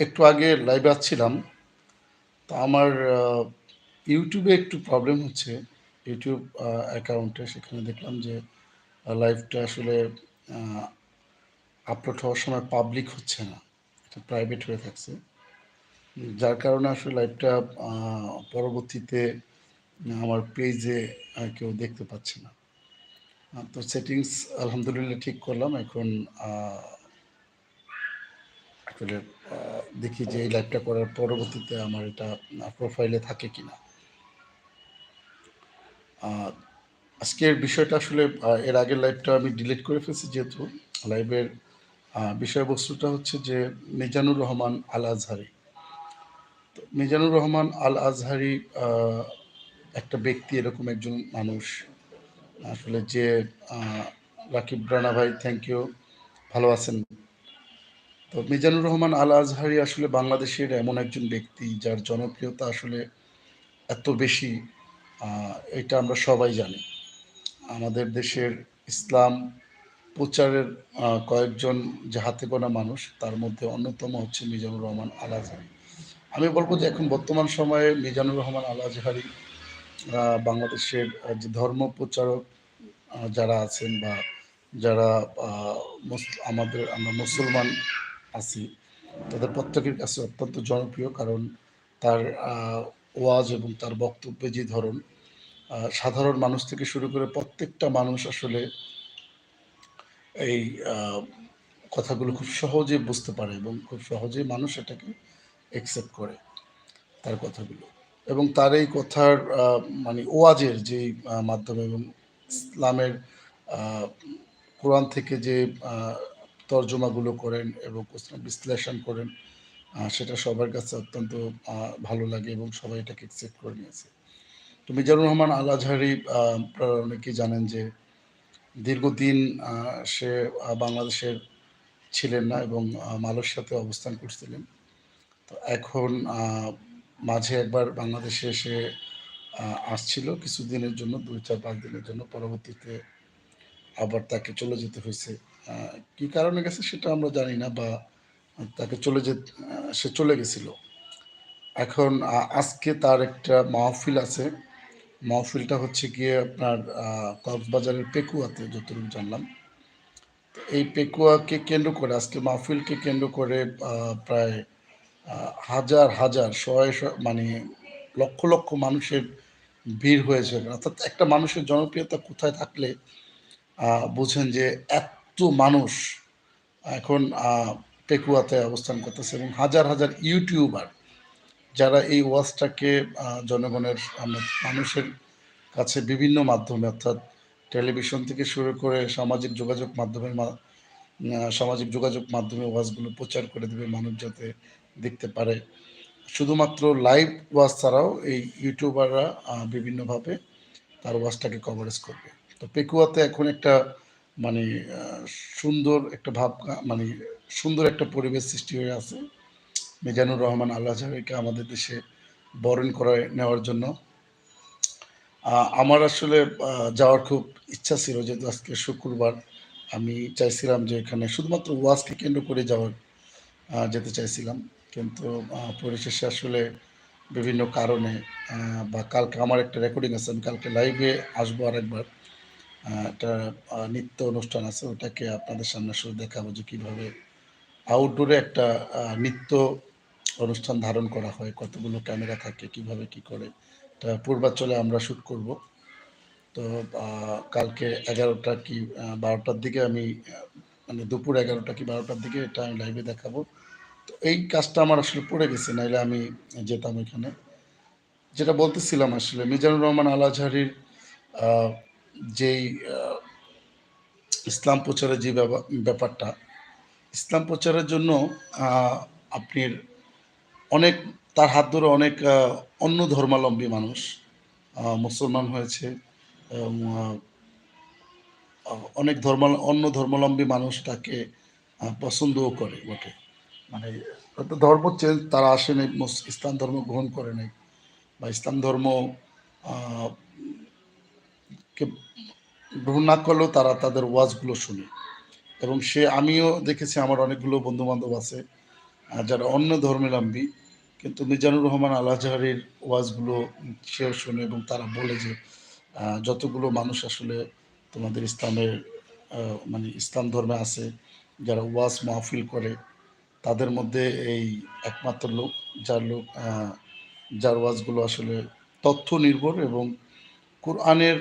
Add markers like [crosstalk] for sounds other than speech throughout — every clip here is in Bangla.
একটু আগে লাইভে আসছিলাম। তো আমার ইউটিউবে একটু প্রবলেম হচ্ছে। ইউটিউব অ্যাকাউন্টে সেখানে দেখলাম যে লাইভটা আসলে আপলোড হওয়ার সময় পাবলিক হচ্ছে না। এটা প্রাইভেট হয়ে থাকছে। যার কারণে আসলে লাইভটা পরবর্তীতে, আমার পেজে কেউ দেখতে পাচ্ছে না। তো সেটিংস আলহামদুলিল্লাহ ঠিক করলাম। এখন আসলে দেখি যে এই লাইভটা করার পরবর্তীতে আমার এটা প্রোফাইলে থাকে কিনা। আ আজকের বিষয়টা আসলে এর আগের লাইভটা আমি ডিলিট করে ফেলছি যেহেতু লাইভের বিষয়বস্তুটা হচ্ছে যে মিজানুর রহমান আল আজহারি। তো মিজানুর রহমান আল আজহারি একটা ব্যক্তি, এরকম একজন মানুষ আসলে যে রাকিব রানা ভাই থ্যাংক ইউ। ভালো আছেন? তো মিজানুর রহমান আল আজহারি আসলে বাংলাদেশের এমন একজন ব্যক্তি যার জনপ্রিয়তা আসলে এত বেশি এটা আমরা সবাই জানি। আমাদের দেশের ইসলাম প্রচারের কয়েকজন যে হাতে গোনা মানুষ, তার মধ্যে অন্যতম হচ্ছে মিজানুর রহমান আল আজহারি। আমি বলব যে এখন বর্তমান সময়ে মিজানুর রহমান আল আজহারি বাংলাদেশের যে ধর্ম প্রচারক যারা আছেন বা যারা আমাদের, আমরা মুসলমান আছি তাদের প্রত্যেকের কাছে অত্যন্ত জনপ্রিয়। কারণ তার ওয়াজ এবং তার বক্তব্যে যে ধরন সাধারণ মানুষ থেকে শুরু করে প্রত্যেকটা মানুষ আসলে এই কথাগুলো খুব সহজে বুঝতে পারে এবং খুব সহজেই মানুষ এটাকে অ্যাকসেপ্ট করে তার কথাগুলো। এবং তার এই কথার মানে ওয়াজের আ মাধ্যমে এবং ইসলামের কোরআন থেকে যে তর্জমাগুলো করেন এবং বিশ্লেষণ করেন সেটা সবার কাছে অত্যন্ত ভালো লাগে এবং সবাই এটাকে অ্যাকসেপ্ট করে নিয়েছে। তো মিজানুর রহমান আল আজহারি অনেকেই জানেন যে দীর্ঘদিন সে বাংলাদেশের ছিলেন না এবং মালয়েশিয়াতে অবস্থান করছিলেন। তো এখন মাঝে একবার বাংলাদেশে এসে আসছিল কিছুদিনের জন্য ২, ৪, ৫ দিনের জন্য। পরবর্তীতে আবার তাকে চলে যেতে হইছে। কি কারণে গেছে সেটা আমরা জানি না বা তাকে চলে যে সে চলে গেছিল। এখন আজকে তার একটা মাহফিল আছে। মাহফিলটা হচ্ছে গিয়ে আপনার কক্সবাজারের পেকুয়াতে যতটুকু জানলাম। এই পেকুয়াকে কেন্দ্র করে আজকে মাহফিলকে কেন্দ্র করে প্রায় হাজার, হাজার শয়ে, মানে লক্ষ, লক্ষ মানুষের ভিড় হয়েছে। অর্থাৎ একটা মানুষের জনপ্রিয়তা কোথায় থাকলে বুঝেন যে এত্ত মানুষ এখন পেকুয়াতে অবস্থান করতেছে এবং হাজার, হাজার ইউটিউবার যারা এই ওয়াজটাকে জনগণের মানুষের কাছে বিভিন্ন মাধ্যমে অর্থাৎ টেলিভিশন থেকে শুরু করে সামাজিক যোগাযোগ মাধ্যমের সামাজিক যোগাযোগ মাধ্যমে ওয়াজগুলো প্রচার করে দেবে মানুষ যাতে দেখতে পারে। শুধুমাত্র লাইভ ওয়াজ ছাড়াও এই ইউটিউবাররা বিভিন্নভাবে তার ওয়াজটাকে কভারেজ করবে। তো পেকুয়াতে এখন একটা মানে সুন্দর একটা ভাব মানে সুন্দর একটা পরিবেশ সৃষ্টি হয়ে আছে। মিজানুর রহমান আল্লাহ আজহারিকে আমাদের দেশে বরণ করে নেওয়ার জন্য। আমার আসলে যাওয়ার খুব ইচ্ছা ছিল, যেহেতু আজকে শুক্রবার। আমি চাইছিলাম যে এখানে শুধুমাত্র ওয়াজকে কেন্দ্র করে যাওয়ার যেতে চাইছিলাম। কিন্তু পরিশেষে আসলে বিভিন্ন কারণে বা কালকে আমার একটা রেকর্ডিং আছে। আমি কালকে লাইভে আসব আরেকবার। একটা নৃত্য অনুষ্ঠান আছে। ওটাকে আপনাদের সামনে আসলে দেখাবো যে কীভাবে আউটডোরে একটা নৃত্য অনুষ্ঠান ধারণ করা হয়, কতগুলো ক্যামেরা থাকে, কীভাবে কি করে। এটা পূর্বাঞ্চলে আমরা শ্যুট করব। তো কালকে ১১টা কি বারোটার দিকে আমি মানে দুপুর ১১টা কি ১২টার দিকে এটা আমি লাইভে দেখাবো। তো এই কাজটা আমার আসলে পড়ে গেছে। নাইলে আমি যেতাম ওইখানে। যেটা বলতেছিলাম আসলে মিজানুর রহমান আল যেই ইসলাম প্রচারের যে ব্যাপা ব্যাপারটা, ইসলাম প্রচারের জন্য আ আপনার অনেক তার হাত ধরে অনেক অন্য ধর্মাবলম্বী মানুষ মুসলমান হয়েছে অনেক ধর্ম অন্য ধর্মাবলম্বী মানুষ তাকে পছন্দও করে বটে। মানে ধর্ম চেঞ্জ তারা আসেনি ইসলাম ধর্ম গ্রহণ করে নাই বা ইসলাম ধর্ম গ্রহণ না করলেও তারা তাদের ওয়াজগুলো শুনে। এবং সে আমিও দেখেছি আমার অনেকগুলো বন্ধু-বান্ধব আছে যারা অন্য ধর্মাবলম্বী কিন্তু মিজানুর রহমান আল আজহারির ওয়াজগুলো সেও শোনে এবং তারা বলে যে যতগুলো মানুষ আসলে তোমাদের ইসলামের মানে ইসলাম ধর্মে আছে, যারা ওয়াজ মাহফিল করে, তাদের মধ্যে এই একমাত্র লোক যার লোক যার ওয়াজগুলো আসলে তথ্য নির্ভর এবং কোরআনের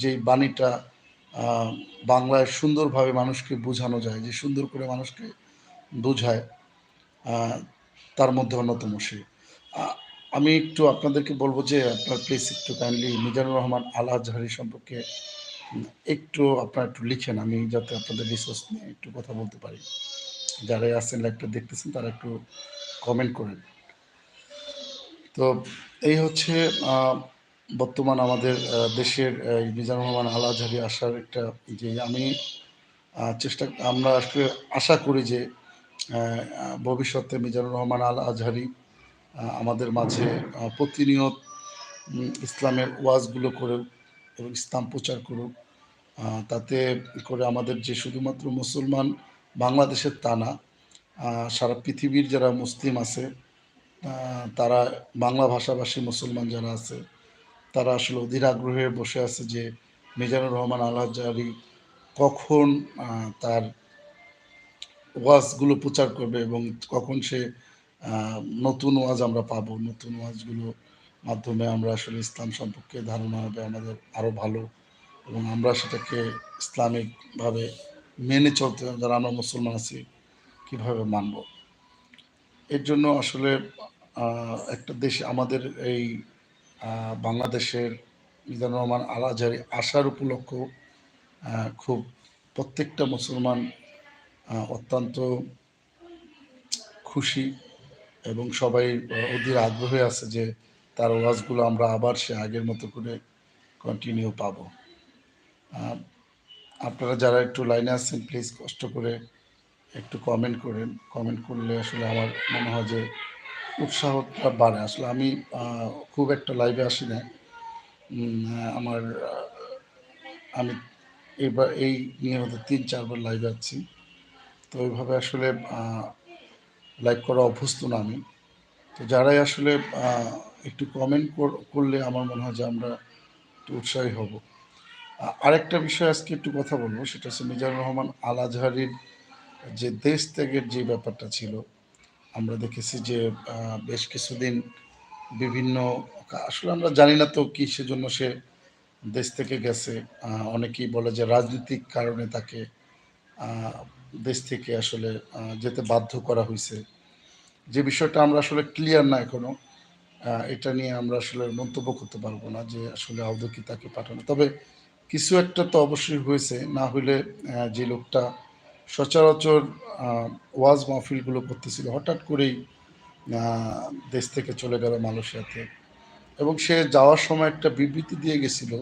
যেই বাণীটা বাংলায় সুন্দরভাবে মানুষকে বোঝানো যায়, যে সুন্দর করে মানুষকে বোঝায় তার মধ্যে অন্যতম সে। আমি একটু আপনাদেরকে বলব যে আপনার প্লিজ একটু কাইন্ডলি মিজানুর রহমান আল আজহারি সম্পর্কে একটু আপনারা একটু লিখেন। আমি যাতে আপনাদের রিসোর্স নিয়ে একটু কথা বলতে পারি। যারাই আছেন লাইভটা দেখতেছেন তারা একটু কমেন্ট করেন। তো এই হচ্ছে বর্তমান আমাদের দেশের মিজানুর রহমান আল আসার একটা যে আমি চেষ্টা আমরা আসলে আশা করি যে ভবিষ্যতে মিজানুর রহমান আল আজহারি আমাদের মাঝে প্রতিনিয়ত ইসলামের ওয়াজগুলো করুক এবং ইসলাম প্রচার করুক। তাতে করে আমাদের যে শুধুমাত্র মুসলমান বাংলাদেশের তা না, সারা পৃথিবীর যারা মুসলিম আছে, তারা বাংলা ভাষাভাষী মুসলমান যারা আছে, তারা আসলে অধীর আগ্রহে বসে আছে যে মিজানুর রহমান আল আজহারি কখন তার ওয়াজগুলো প্রচার করবে এবং কখন সে নতুন ওয়াজ আমরা পাবো। নতুন ওয়াজগুলোর মাধ্যমে আমরা আসলে ইসলাম সম্পর্কে ধারণা হবে আমাদের আরও ভালো এবং আমরা সেটাকে ইসলামিকভাবে মেনে চলতে যারা আমরা মুসলমান আছি, কীভাবে মানব? এর জন্য আসলে একটা দেশ আমাদের এই বাংলাদেশের মিজানুর রহমান আল আজহারি আসার উপলক্ষ খুব প্রত্যেকটা মুসলমান অত্যন্ত খুশি এবং সবাই অধীর আগ্রহে আছে যে তার ওয়াজগুলো আমরা আবার সে আগের মতো করে কন্টিনিউ পাবো। আপনারা যারা একটু লাইনে আছেন প্লিজ কষ্ট করে একটু কমেন্ট করেন। কমেন্ট করলে আসলে আমার মনে হয় যে উৎসাহটা বাড়ে। আসলে আমি খুব একটা লাইভে আসি না। আমার আমি এবার এই নিয়ে হয়তো ৩-৪ বার লাইভে আসছি। তো ওইভাবে আসলে লাইভ করা অভ্যস্ত না আমি। তো যারাই আসলে একটু কমেন্ট কর করলে আমার মনে হয় যে আমরা একটু উৎসাহী হব। আরেকটা বিষয় আজকে একটু কথা বলব সেটা হচ্ছে মিজানুর রহমান আল আজহারির যে দেশ ত্যাগের যে ব্যাপারটা ছিল, আমরা দেখেছি যে বেশ কিছুদিন বিভিন্ন, আসলে আমরা জানি না তো কিসের সেজন্য সে দেশ থেকে গেছে। অনেকেই বলে যে রাজনৈতিক কারণে তাকে দেশ থেকে আসলে যেতে বাধ্য করা হয়েছে যে বিষয়টা আমরা আসলে ক্লিয়ার না এখনও। এটা নিয়ে আমরা আসলে মন্তব্য করতে পারব না যে আসলে আদৌ কি তাকে পাঠানো। তবে কিছু একটা তো অবশ্যই হয়েছে। না হলে যে লোকটা সচরাচর ওয়াজ মাহফিলগুলো করতেছিল হঠাৎ করেই দেশ থেকে চলে গেল মালয়েশিয়াতে এবং সে যাওয়ার সময় একটা বিবৃতি দিয়ে গেছিল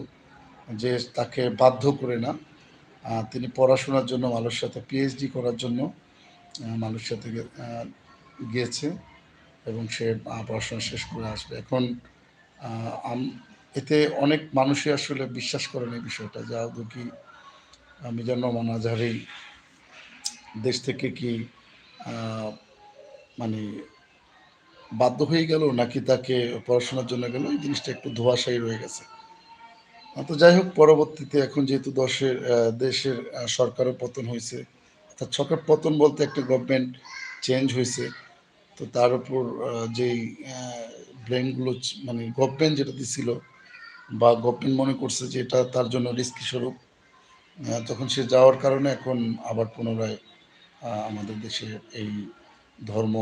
যে তাকে বাধ্য করে না। তিনি পড়াশোনার জন্য মালয়েশিয়াতে পিএইচডি করার জন্য আ মালয়েশিয়া থেকে গিয়েছে এবং সে পড়াশোনা শেষ করে আসবে। এখন এতে অনেক মানুষই আসলে বিশ্বাস করেন এই বিষয়টা, যা কি রহমান আজহারি দেশ থেকে কি মানে বাধ্য হয়ে গেল নাকি তাকে পড়াশোনার জন্য গেল এই জিনিসটা একটু ধোঁয়াশায়ী রয়ে গেছে। তো যাই হোক, পরবর্তীতে এখন যেহেতু দশের দেশের সরকারও পতন হয়েছে, অর্থাৎ সরকার পতন বলতে একটা গভর্নমেন্ট চেঞ্জ হয়েছে, তো তার উপর যেই অ্যা ব্লেমগুলো ছ মানে গভর্নমেন্ট যেটা দিছিল, বা গভর্নমেন্ট মনে করছে যে এটা তার জন্য রিস্কি স্বরূপ। তখন সে যাওয়ার কারণে এখন আবার পুনরায় আমাদের দেশে এই ধর্ম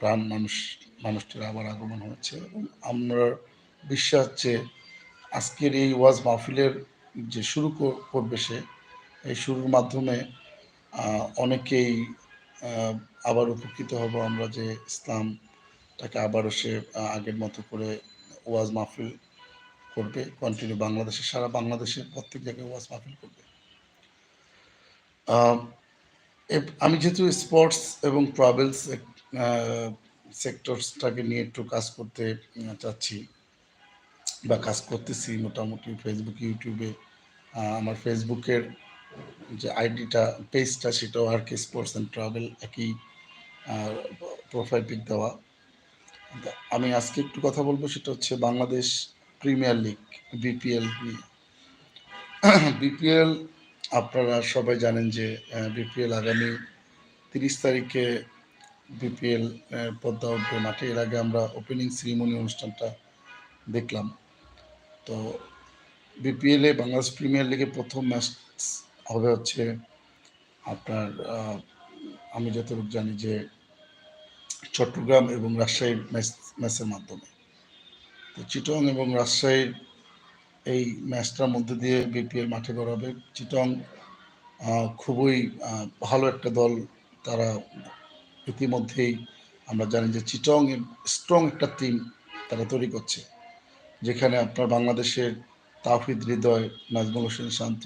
প্রাণ মানুষ মানুষটির আবার আগমন হয়েছে এবং আমরা বিশ্বাস যে আজকের এই ওয়াজ মাহফিলের যে শুরু করবে সে, এই শুরুর মাধ্যমে অনেকেই আবার উপকৃত হব আমরা যে ইসলামটাকে আবারও সে আগের মতো করে ওয়াজ মাহফিল করবে। কন্টিনিউ বাংলাদেশে সারা বাংলাদেশের প্রত্যেক জায়গায় ওয়াজ মাহফিল করবে। আমি যেহেতু স্পোর্টস এবং ট্রাভেলস সেক্টরসটাকে নিয়ে একটু কাজ করতে চাচ্ছি বা কাজ করতেছি মোটামুটি ফেসবুক ইউটিউবে আমার ফেসবুকের যে আইডিটা পেজটা সেটাও আরকে স্পোর্টস অ্যান্ড ট্রাভেল একই প্রোফাইল পিক দেওয়া। আমি আজকে একটু কথা বলব, সেটা হচ্ছে বাংলাদেশ প্রিমিয়ার লিগ বিপিএল নিয়ে। [clears throat] বিপিএল আপনারা সবাই জানেন যে বিপিএল আগামী ৩০ তারিখে বিপিএল পদ্মা উঠবে মাঠে। এর আগে আমরা ওপেনিং সেরিমনি অনুষ্ঠানটা দেখলাম। তো বিপিএলে বাংলাদেশ প্রিমিয়ার লিগে প্রথম ম্যাচ হবে হচ্ছে আপনার আমি যতটুকু জানি যে চট্টগ্রাম এবং রাজশাহীর ম্যাচ ম্যাচের মাধ্যমে। তো চিটং এবং রাজশাহীর এই ম্যাচটার মধ্যে দিয়ে বিপিএল মাঠে গড়াবে। চিটং খুবই ভালো একটা দল। তারা ইতিমধ্যেই আমরা জানি যে চিটং স্ট্রং একটা টিম তারা তৈরি করছে। যেখানে আপনার বাংলাদেশের তাফিদ হৃদয়, নাজমুল হোসেন শান্ত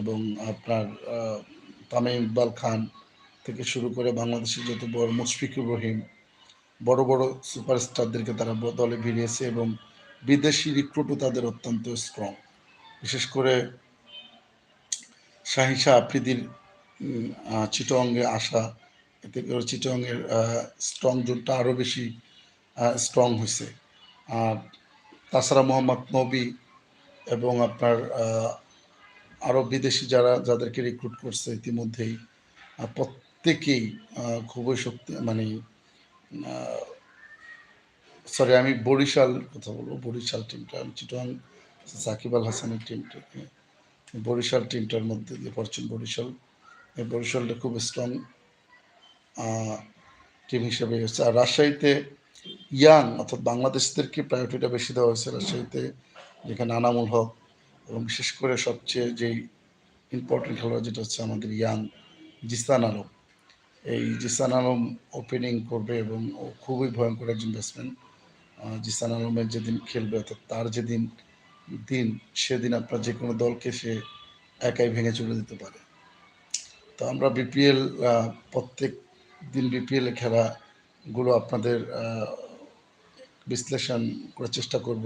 এবং আপনার তামিম ইকবাল খান থেকে শুরু করে বাংলাদেশের যত বড় মুশফিকুর রহিম, বড়, বড় সুপারস্টারদেরকে তারা দলে ভিড়িয়েছে এবং বিদেশি রিক্রুটও তাদের অত্যন্ত স্ট্রং। বিশেষ করে শাহিন শাহ আফ্রিদির চিটংয়ে আসা, এতে করে চিটংয়ের স্ট্রং জোনটা আরও বেশি স্ট্রং হয়েছে আর তাছাড়া মোহাম্মদ নবী এবং আপনার আরও বিদেশি যারা, যাদেরকে রিক্রুট করছে ইতিমধ্যেই প্রত্যেকেই খুবই শক্তি মানে সরি আমি বরিশাল কথা বলব বরিশাল টিমটা আমি চিটং, সাকিব আল হাসানের টিমটা বরিশাল টিমটার মধ্যে দিয়ে ফরচুন বরিশাল। এই বরিশালটা খুব স্ট্রং টিম হিসেবে এসেছে। আর রাজশাহীতে ইয়াং, অর্থাৎ বাংলাদেশিদেরকে প্রায়োরিটিটা বেশি দেওয়া হয়েছে রাজশাহীতে। যেখানে আনামুল হক এবং বিশেষ করে সবচেয়ে যেই ইম্পোর্টেন্ট খেলোয়াড় যেটা হচ্ছে আমাদের ইয়াং জিসান আলম। এই জিসান আলম ওপেনিং করবে এবং ও খুবই ভয়ংকর একজন ব্যাটসম্যান। জিসান আলমের যেদিন খেলবে অর্থাৎ তার যেদিন দিন সেদিন আপনার যে কোনো দলকে সে একাই ভেঙে চলে দিতে পারে। তো আমরা বিপিএল প্রত্যেক দিন বিপিএল খেলাগুলো আপনাদের বিশ্লেষণ করার চেষ্টা করব।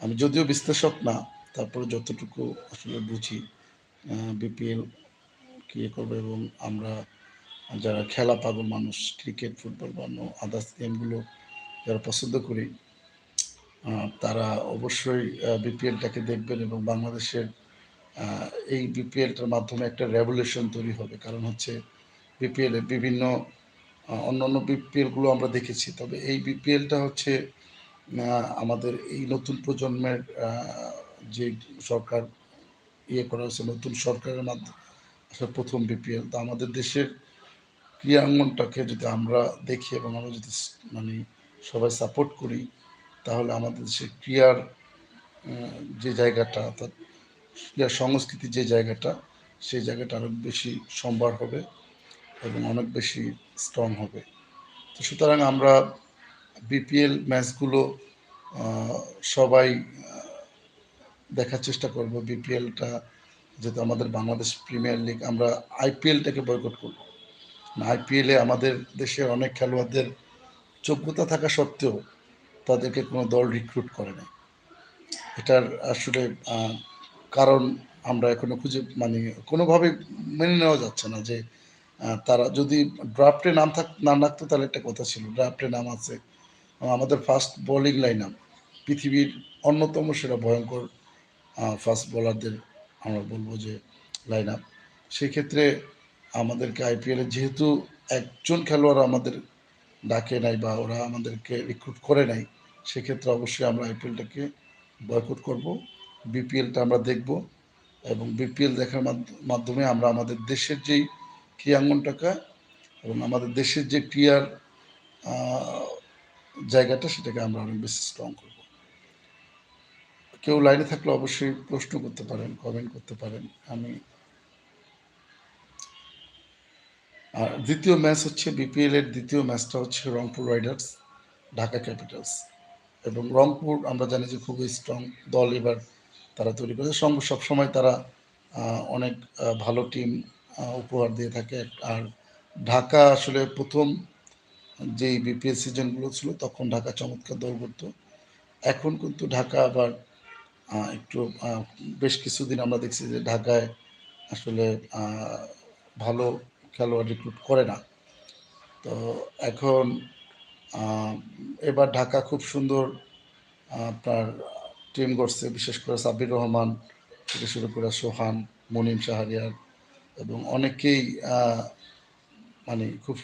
আমি যদিও বিশ্লেষক না, তারপরে যতটুকু আসলে বুঝি বিপিএল কী করবে এবং আমরা যারা খেলা পাগল মানুষ ক্রিকেট, ফুটবল বা আদার্স গেমগুলো যারা পছন্দ করি তারা অবশ্যই বিপিএলটাকে দেখবেন এবং বাংলাদেশের এই বিপিএলটার মাধ্যমে একটা রেভলিউশন তৈরি হবে। কারণ হচ্ছে বিপিএলে বিভিন্ন আ অন্যান্য বিপিএলগুলো আমরা দেখেছি। তবে এই বিপিএলটা হচ্ছে আমাদের এই নতুন প্রজন্মের যে সরকার ইয়ে করা হয়েছে, নতুন সরকারের মাধ্যমে ১ম বিপিএল। তো আমাদের দেশের ক্রীড়াঙ্গনটাকে যদি আমরা দেখি এবং আমরা যদি মানে সবাই সাপোর্ট করি, তাহলে আমাদের দেশের ক্রীড়ার আ যে জায়গাটা, অর্থাৎ ক্রীড়া সংস্কৃতির যে জায়গাটা, সেই জায়গাটা আরও বেশি সম্ভার হবে এবং অনেক বেশি স্ট্রং হবে। তো সুতরাং আমরা বিপিএল ম্যাচগুলো সবাই দেখার চেষ্টা করব। বিপিএলটা যেহেতু আমাদের বাংলাদেশ প্রিমিয়ার লিগ আমরা আইপিএলটাকে বয়কট করব। আইপিএলে আমাদের দেশের অনেক খেলোয়াড়দের যোগ্যতা থাকা সত্ত্বেও তাদেরকে কোনো দল রিক্রুট করে না এটার আসলে কারণ আমরা এখনও খুঁজে মানে কোনোভাবে মেনে নেওয়া যাচ্ছে না যে তারা যদি ড্রাফটে নাম থাক, নাম রাখতো তাহলে একটা কথা ছিল। ড্রাফটে নাম আছে। আমাদের ফার্স্ট বোলিং লাইন আপ পৃথিবীর অন্যতম সেরা ভয়ঙ্কর ফাস্ট বোলারদের আমরা বলব যে লাইন আপ সেক্ষেত্রে আমাদেরকে আইপিএলে যেহেতু একজন খেলোয়াড় আমাদের ডাকে নাই বা ওরা আমাদেরকে রিক্রুট করে নাই, সেক্ষেত্রে অবশ্যই আমরা আইপিএলটাকে বয়কট করব। বিপিএলটা আমরা দেখব এবং বিপিএল দেখার মাধ্য মাধ্যমে আমরা আমাদের দেশের যেই ক্রীড়াঙ্গনটাকে এবং আমাদের দেশের যে ক্রিয়ার জায়গাটা সেটাকে আমরা অনেক বেশি স্ট্রং করব। কেউ লাইনে থাকলে অবশ্যই প্রশ্ন করতে পারেন, কমেন্ট করতে পারেন। আমি আর দ্বিতীয় ম্যাচ হচ্ছে বিপিএল এর দ্বিতীয় ম্যাচটা হচ্ছে রংপুর রাইডার্স, ঢাকা ক্যাপিটালস এবং রংপুর আমরা জানি যে খুবই স্ট্রং দল এবার তারা তৈরি করেছে। সং সবসময় তারা অনেক ভালো টিম উপহার দিয়ে থাকে। আর ঢাকা আসলে প্রথম যেই বিপিএল সিজনগুলো ছিল তখন ঢাকা চমৎকার দল করত। এখন কিন্তু ঢাকা আবার একটু বেশ কিছুদিন আমরা দেখছি যে ঢাকায় আসলে ভালো খেলোয়াড় রিক্রুট করে না। তো এখন এবার ঢাকা খুব সুন্দর আপনার টিম গড়ছে। বিশেষ করে সাব্বির রহমান থেকে শুরু করে সোহান, মুনিম শাহরিয়ার এবং অনেকেই মানে খুব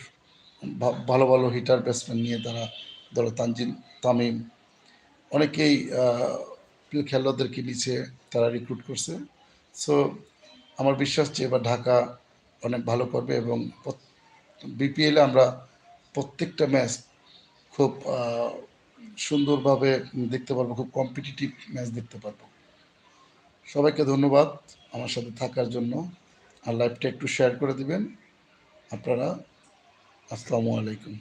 ভালো, ভালো হিটার ব্যাটসম্যান নিয়ে তারা দলে তানজিম, তামিম অনেকেই খেলোয়াড়দেরকে নিচে তারা রিক্রুট করছে। সো আমার বিশ্বাস যে এবার ঢাকা অনেক ভালো করবে এবং বিপিএলে আমরা প্রত্যেকটা ম্যাচ খুব সুন্দরভাবে দেখতে পারব। খুব কম্পিটিটিভ ম্যাচ দেখতে পারব। সবাইকে ধন্যবাদ আমার সাথে থাকার জন্য। আর লাইভটা একটু শেয়ার করে দিবেন আপনারা। আসসালামু আলাইকুম।